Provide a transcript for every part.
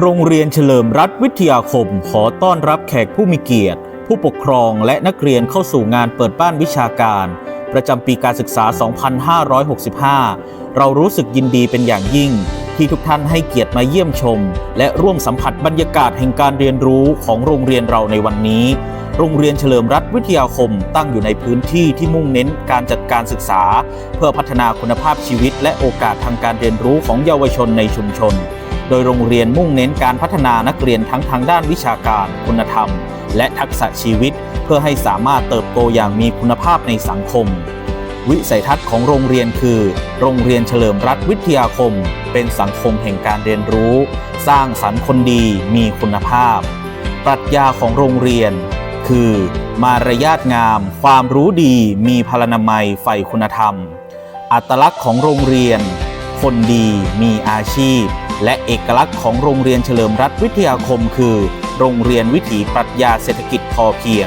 โรงเรียนเฉลิมรัฐวิทยาคม ขอต้อนรับแขกผู้มีเกียรติ ผู้ปกครองและนักเรียนเข้าสู่งานเปิดบ้านวิชาการ ประจำปีการศึกษา 2565 เรารู้สึกยินดีเป็นอย่างยิ่ง ที่ทุกท่านให้เกียรติมาเยี่ยมชม และร่วมสัมผัสบรรยากาศแห่งการเรียนรู้ของโรงเรียนเราในวันนี้ โรงเรียนเฉลิมรัฐวิทยาคม ตั้งอยู่ในพื้นที่ที่มุ่งเน้นการจัดการศึกษา เพื่อพัฒนาคุณภาพชีวิต และโอกาสทางการเรียนรู้ของเยาวชนในชุมชน โดยโรงเรียนมุ่งเน้นการพัฒนานักเรียนทั้งทางด้านวิชาการ คุณธรรม และทักษะชีวิต เพื่อให้สามารถเติบโตอย่างมีคุณภาพในสังคม วิสัยทัศน์ของโรงเรียนคือ โรงเรียนเฉลิมรัฐวิทยาคม เป็นสังคมแห่งการเรียนรู้ สร้างสรรค์คนดีมีคุณภาพ ปรัชญาของโรงเรียน คือ มารยาทงาม ความรู้ดี มีพลานามัยใฝ่คุณธรรม อัตลักษณ์ของโรงเรียน คนดีมีอาชีพ และเอกลักษณ์ของโรงเรียนเฉลิมรัฐวิทยาคม คือ โรงเรียนวิถีปรัชญาเศรษฐกิจพอเพียง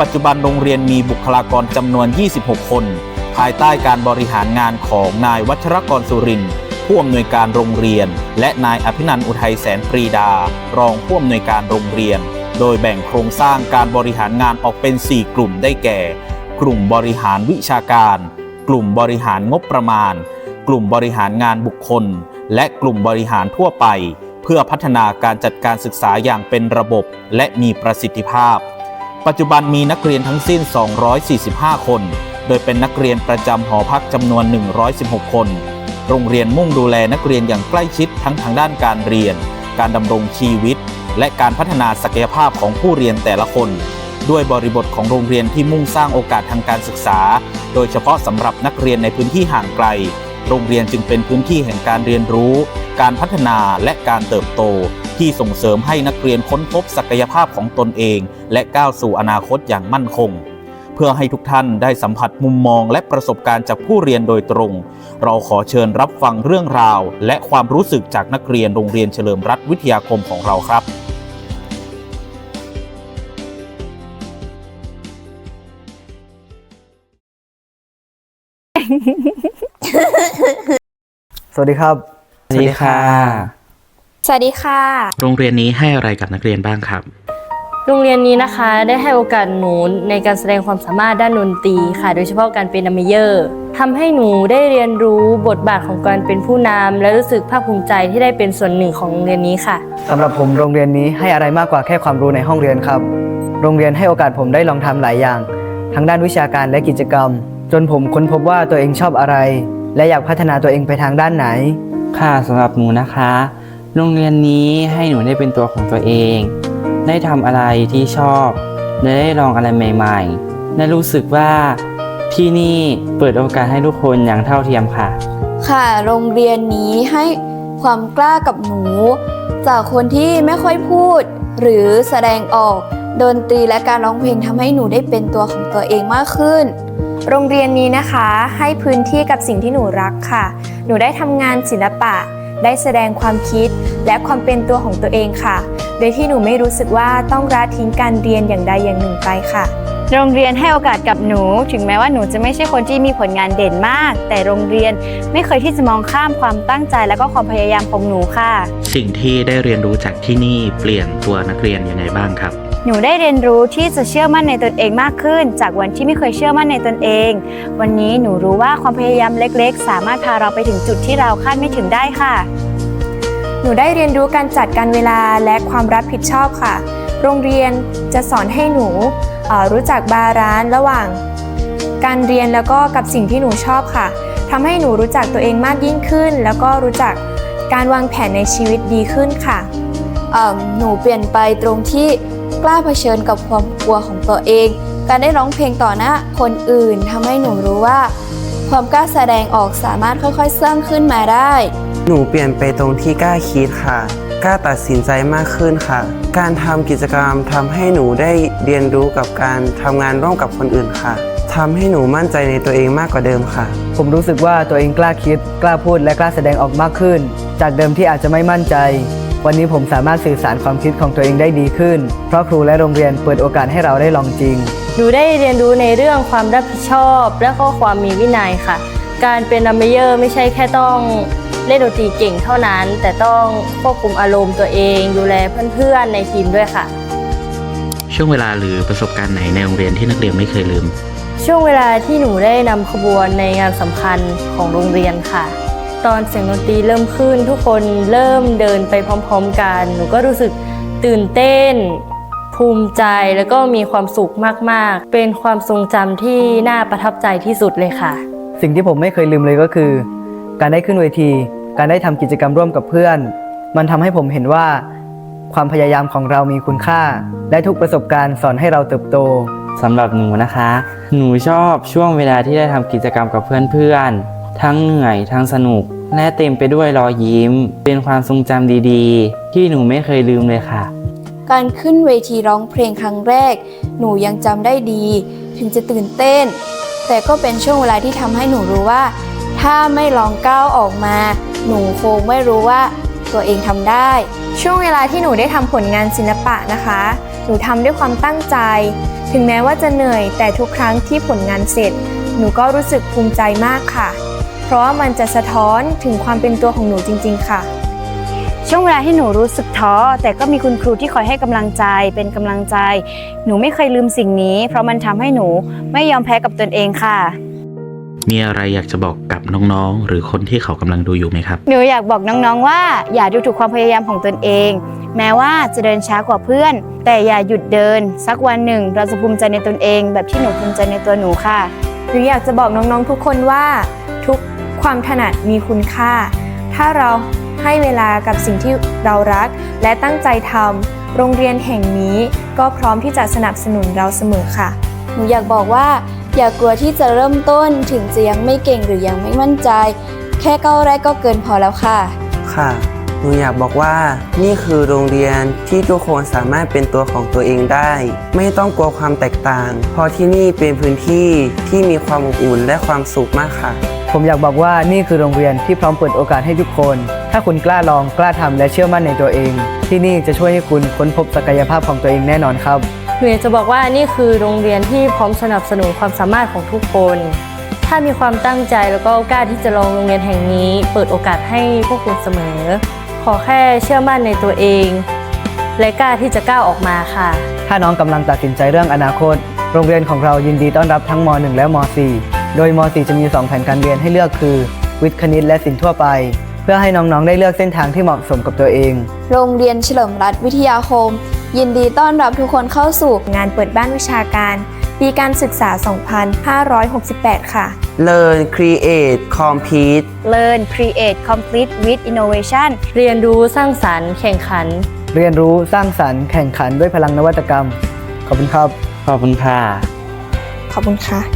ปัจจุบันโรงเรียนมีบุคลากรจำนวน 26 คน ภายใต้การบริหารงานของนายวัชรกรสุรินทร์ผู้อำนวยการโรงเรียน และนายอภินันท์อุทัยแสนปรีดา รองผู้อำนวยการโรงเรียน โดยแบ่งโครงสร้างการบริหารงานออกเป็น 4 กลุ่มได้แก่ กลุ่มบริหารวิชาการ กลุ่มบริหารงบประมาณ กลุ่มบริหารงานบุคคล และกลุ่มบริหารทั่วไป เพื่อพัฒนาการจัดการศึกษาอย่างเป็นระบบและมีประสิทธิภาพ ปัจจุบันมีนักเรียนทั้งสิ้น 245 คน โดยเป็นนักเรียนประจำหอพักจำนวน 116 คน โรงเรียนมุ่งดูแลนักเรียนอย่างใกล้ชิดทั้งทางด้านการเรียน การดำรงชีวิต และการพัฒนาศักยภาพของผู้เรียนแต่ละคนด้วยบริบทของโรงเรียนที่มุ่งสร้างโอกาสทางการศึกษา โดยเฉพาะสำหรับนักเรียนในพื้นที่ห่างไกล โรงเรียนจึงเป็นพื้นที่แห่งการเรียนรู้ การพัฒนาและการเติบโต ที่ส่งเสริมให้นักเรียนค้นพบศักยภาพของตนเอง และก้าวสู่อนาคตอย่างมั่นคง เพื่อให้ทุกท่านได้สัมผัสมุมมองและประสบการณ์จากผู้เรียนโดยตรง เราขอเชิญรับฟังเรื่องราว และความรู้สึกจากนักเรียนโรงเรียนเฉลิมรัฐวิทยาคมของเราครับ สวัสดีครับ สวัสดีค่ะ สวัสดีค่ะ โรงเรียนนี้ให้อะไรกับนักเรียนบ้างครับ โรงเรียนนี้นะคะ ได้ให้โอกาสหนูในการแสดงความสามารถด้านดนตรีค่ะ โดยเฉพาะการเป็นดัมเมเยอร์ทำให้หนูได้เรียนรู้บทบาทของการเป็นผู้นำและรู้สึกภาคภูมิใจที่ได้เป็นส่วนหนึ่งของโรงเรียนนี้ค่ะ สำหรับผมโรงเรียนนี้ให้อะไรมากกว่าแค่ความรู้ในห้องเรียนครับ โรงเรียนให้โอกาสผมได้ลองทำหลายอย่าง ทั้งด้านวิชาการและกิจกรรม จนผมค้นพบว่าตัวเองชอบอะไร และอยากพัฒนาตัวเองไปทางด้านไหน ค่ะสำหรับหนูนะคะ โรงเรียนนี้ให้หนูได้เป็นตัวของตัวเอง ได้ทำอะไรที่ชอบและได้ลองอะไรใหม่ ๆ และรู้สึกว่าที่นี่เปิดโอกาสให้ทุกคนอย่างเท่าเทียมค่ะ ค่ะ โรงเรียนนี้ให้ความกล้ากับหนู จากคนที่ไม่ค่อยพูด หรือแสดงออกดนตรีและการร้องเพลงทำให้หนูได้เป็นตัวของตัวเองมากขึ้น โรงเรียนนี้นะคะให้พื้นที่กับสิ่งที่หนูรักค่ะ หนูได้ทำงานศิลปะ ได้แสดงความคิดและความเป็นตัวของตัวเองค่ะ โดยที่หนูไม่รู้สึกว่าต้องละทิ้งการเรียนอย่างใดอย่างหนึ่งไปค่ะ โรงเรียนให้โอกาสกับหนู ถึงแม้ว่าหนูจะไม่ใช่คนที่มีผลงานเด่นมาก แต่โรงเรียนไม่เคยที่จะมองข้ามความตั้งใจและก็ความพยายามของหนูค่ะ สิ่งที่ได้เรียนรู้จากที่นี่เปลี่ยนตัวนักเรียนยังไงบ้างครับ หนูได้เรียนรู้ที่จะเชื่อมั่นในตนเองมากขึ้น จากวันที่ไม่เคยเชื่อมั่นในตนเอง วันนี้หนูรู้ว่าความพยายามเล็กๆ สามารถพาเราไปถึงจุดที่เราคาดไม่ถึงได้ค่ะ หนูได้เรียนรู้การจัดการเวลาและความรับผิดชอบค่ะ โรงเรียนจะสอนให้หนูเอ่อรู้จักบาลานซ์ระหว่าง การเรียนแล้วก็กับสิ่งที่หนูชอบค่ะทำให้หนูรู้จักตัวเองมากยิ่งขึ้น แล้วก็รู้จักการวางแผนในชีวิตดีขึ้นค่ะเอ่อหนูเปลี่ยนไปตรงที่ก ล้าเผชิญกับความกลัวของตัวเอง การได้ร้องเพลงต่อหน้าคนอื่นทำให้หนูรู้ว่า ความกล้าแสดงออกสามารถค่อยๆ สร้างขึ้นมาได้ หนูเปลี่ยนไปตรงที่กล้าคิดค่ะ กล้าตัดสินใจมากขึ้นค่ะ การทำกิจกรรมทำให้หนูได้เรียนรู้กับการทำงานร่วมกับคนอื่นค่ะทำให้หนูมั่นใจในตัวเองมากกว่าเดิมค่ะ ผมรู้สึกว่าตัวเองกล้าคิด กล้าพูดและกล้าแสดงออกมากขึ้น จากเดิมที่อาจจะไม่มั่นใจ วันนี้ผมสามารถสื่อสารความคิดของตัวเองได้ดีขึ้น เพราะครูและโรงเรียนเปิดโอกาสให้เราได้ลองจริง หนูได้เรียนรู้ในเรื่องความรับผิดชอบ และก็ความมีวินัยค่ะ การเป็นดัมเมเยอร์ไม่ใช่แค่ต้องเล่นดนตรีเก่งเท่านั้น แต่ต้องควบคุมอารมณ์ตัวเอง ดูแลเพื่อนๆในทีมด้วยค่ะ ช่วงเวลาหรือประสบการณ์ไหนในโรงเรียนที่นักเรียนไม่เคยลืม ช่วงเวลาที่หนูได้นำขบวนในงานสำคัญของโรงเรียนค่ะ ตอนเสียงดนตรีเริ่มขึ้น ทุกคนเริ่มเดินไปพร้อมๆกัน หนูก็รู้สึกตื่นเต้น ภูมิใจแล้วก็มีความสุขมากๆ เป็นความทรงจำที่น่าประทับใจที่สุดเลยค่ะ สิ่งที่ผมไม่เคยลืมเลยก็คือ การได้ขึ้นเวที การได้ทำกิจกรรมร่วมกับเพื่อน มันทำให้ผมเห็นว่า ความพยายามของเรามีคุณค่า และทุกประสบการณ์สอนให้เราเติบโต สำหรับหนูนะคะ หนูชอบช่วงเวลาที่ได้ทำกิจกรรมกับเพื่อนๆ ทั้งเหนื่อยทั้งสนุก และเต็มไปด้วยรอยยิ้ม เป็นความทรงจำดีๆ ที่หนูไม่เคยลืมเลยค่ะ การขึ้นเวทีร้องเพลงครั้งแรก หนูยังจำได้ดี ถึงจะตื่นเต้น แต่ก็เป็นช่วงเวลาที่ทำให้หนูรู้ว่า ถ้าไม่ลองก้าวออกมา หนูคงไม่รู้ว่าตัวเองทำได้ ช่วงเวลาที่หนูได้ทำผลงานศิลปะนะคะ หนูทำด้วยความตั้งใจ ถึงแม้ว่าจะเหนื่อยแต่ทุกครั้งที่ผลงานเสร็จ หนูก็รู้สึกภูมิใจมากค่ะ เพราะว่ามันจะสะท้อนถึงความเป็นตัวของหนูจริง ๆ ค่ะ ช่วงเวลาที่หนูรู้สึกท้อ แต่ก็มีคุณครูที่คอยให้กำลังใจเป็นกำลังใจ หนูไม่เคยลืมสิ่งนี้ เพราะมันทำให้หนูไม่ยอมแพ้กับตนเองค่ะ มีอะไรอยากจะบอกกับน้องๆ หรือคนที่เขากำลังดูอยู่ไหมครับ หนูอยากบอกน้องๆว่า อย่าดูถูกความพยายามของตนเอง แม้ว่าจะเดินช้ากว่าเพื่อน แต่อย่าหยุดเดิน สักวันหนึ่ง เราจะภูมิใจในตนเอง แบบที่หนูภูมิใจในตัวหนูค่ะหนูอยากจะบอกน้องๆทุกคนว่าทุก ความถนัดมีคุณค่า ถ้าเราให้เวลากับสิ่งที่เรารัก และตั้งใจทำโรงเรียนแห่งนี้ก็พร้อมที่จะสนับสนุนเราเสมอค่ะ หนูอยากบอกว่า อย่ากลัวที่จะเริ่มต้นถึงจะยังไม่เก่งหรือยังไม่มั่นใจ แค่ก้าวแรกก็เกินพอแล้วค่ะ ค่ะ หนูอยากบอกว่า นี่คือโรงเรียนที่ทุกคนสามารถเป็นตัวของตัวเองได้ ไม่ต้องกลัวความแตกต่าง เพราะที่นี่เป็นพื้นที่ที่มีความอบอุ่นและความสุขมากค่ะ ผมอยากบอกว่านี่คือโรงเรียนที่พร้อมเปิดโอกาสให้ทุกคน ถ้าคุณกล้าลองกล้าทำและเชื่อมั่นในตัวเอง ที่นี่จะช่วยให้คุณค้นพบศักยภาพของตัวเองแน่นอนครับหนูอยากจะบอกว่านี่คือโรงเรียนที่พร้อมสนับสนุนความสามารถของทุกคน ถ้ามีความตั้งใจแล้วก็กล้าที่จะลองโรงเรียนแห่งนี้ เปิดโอกาสให้พวกคุณเสมอ ขอแค่เชื่อมั่นในตัวเอง และกล้าที่จะก้าวออกมาค่ะ ถ้าน้องกำลังตัดสินใจเรื่องอนาคต โรงเรียนของเรายินดีต้อนรับทั้งม .1 และม .4 โดยม .4 จะมี 2 แผนการเรียนให้เลือกคือ วิทย์คณิตและศิลป์ทั่วไป เพื่อให้น้องๆ ได้เลือกเส้นทางที่เหมาะสมกับตัวเอง โรงเรียนเฉลิมรัฐวิทยาคม ยินดีต้อนรับทุกคนเข้าสู่งานเปิดบ้านวิชาการ ปีการศึกษา 2568 ค่ะ Learn Create Compete Learn Create Complete with Innovation เรียนรู้สร้างสรรค์แข่งขัน เรียนรู้สร้างสรรค์แข่งขันด้วยพลังนวัตกรรม ขอบคุณครับ ขอบคุณค่ะ ขอบคุณค่ะ